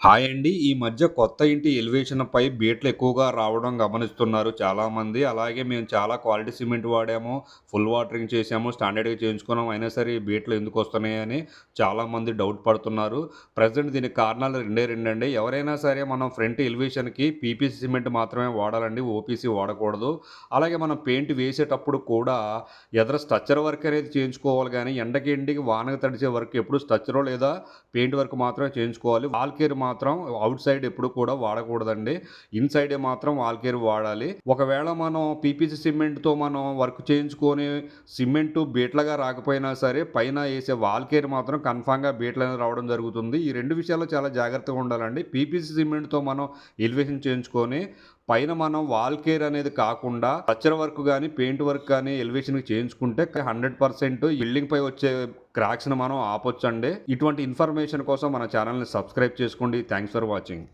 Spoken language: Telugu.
హాయ్ అండి. ఈ మధ్య కొత్త ఇంటి ఎలివేషన్‌పై బీట్లు ఎక్కువగా రావడం గమనిస్తున్నారు చాలామంది. అలాగే మేము చాలా క్వాలిటీ సిమెంట్ వాడాము. ఫుల్ వాటరింగ్ చేసాము. స్టాండర్డ్‌గా చేయించుకున్నాం. అయినా సరే ఈ బీట్లు ఎందుకొస్తున్నాయని చాలామంది డౌట్ పడుతున్నారు. ప్రజెంట్ దీనికి కారణాలు రెండే రెండండి. ఎవరైనా సరే మనం ఫ్రంట్ ఎలివేషన్‌కి పీపీసీ సిమెంట్ మాత్రమే వాడాలండి. ఓపీసీ వాడకూడదు. అలాగే మనం పెయింట్ వేసేటప్పుడు కూడా ఎదర స్ట్రక్చర్ వర్క్ అనేది చేయించుకోవాలి కానీ ఎండకి, ఎండికి, వానకు తడిచే వర్క్ ఎప్పుడు స్ట్రక్చరో లేదా పెయింట్ వర్క్ మాత్రమే చేయించుకోవాలి. వాల్కేర్ మాత్రం అవుట్ సైడ్ ఎప్పుడు కూడా వాడకూడదండి. ఇన్సైడే మాత్రం వాల్ కేర్ వాడాలి. ఒకవేళ మనం పీపీసీ సిమెంట్‌తో మనం వర్క్ చేయించుకొని సిమెంటు బీట్లగా రాకపోయినా సరే పైన వేసే వాల్ కేర్ మాత్రం కన్ఫామ్గా బీట్లనేది రావడం జరుగుతుంది. ఈ రెండు విషయాల్లో చాలా జాగ్రత్తగా ఉండాలండి. పీపీసీ సిమెంట్‌తో మనం ఎలివేషన్ చేయించుకొని పైన మనం వాల్ కేర్ అనేది కాకుండా స్ట్రక్చర్ వర్క్ కానీ పెయింట్ వర్క్ కానీ ఎలివేషన్‌కి చేయించుకుంటే హండ్రెడ్ పర్సెంట్ బిల్డింగ్ పై వచ్చే క్రాక్స్‌ని మనం ఆపొచ్చండి. ఇటువంటి ఇన్ఫర్మేషన్ కోసం మన ఛానల్ని సబ్స్క్రైబ్ చేసుకోండి. Thanks for watching.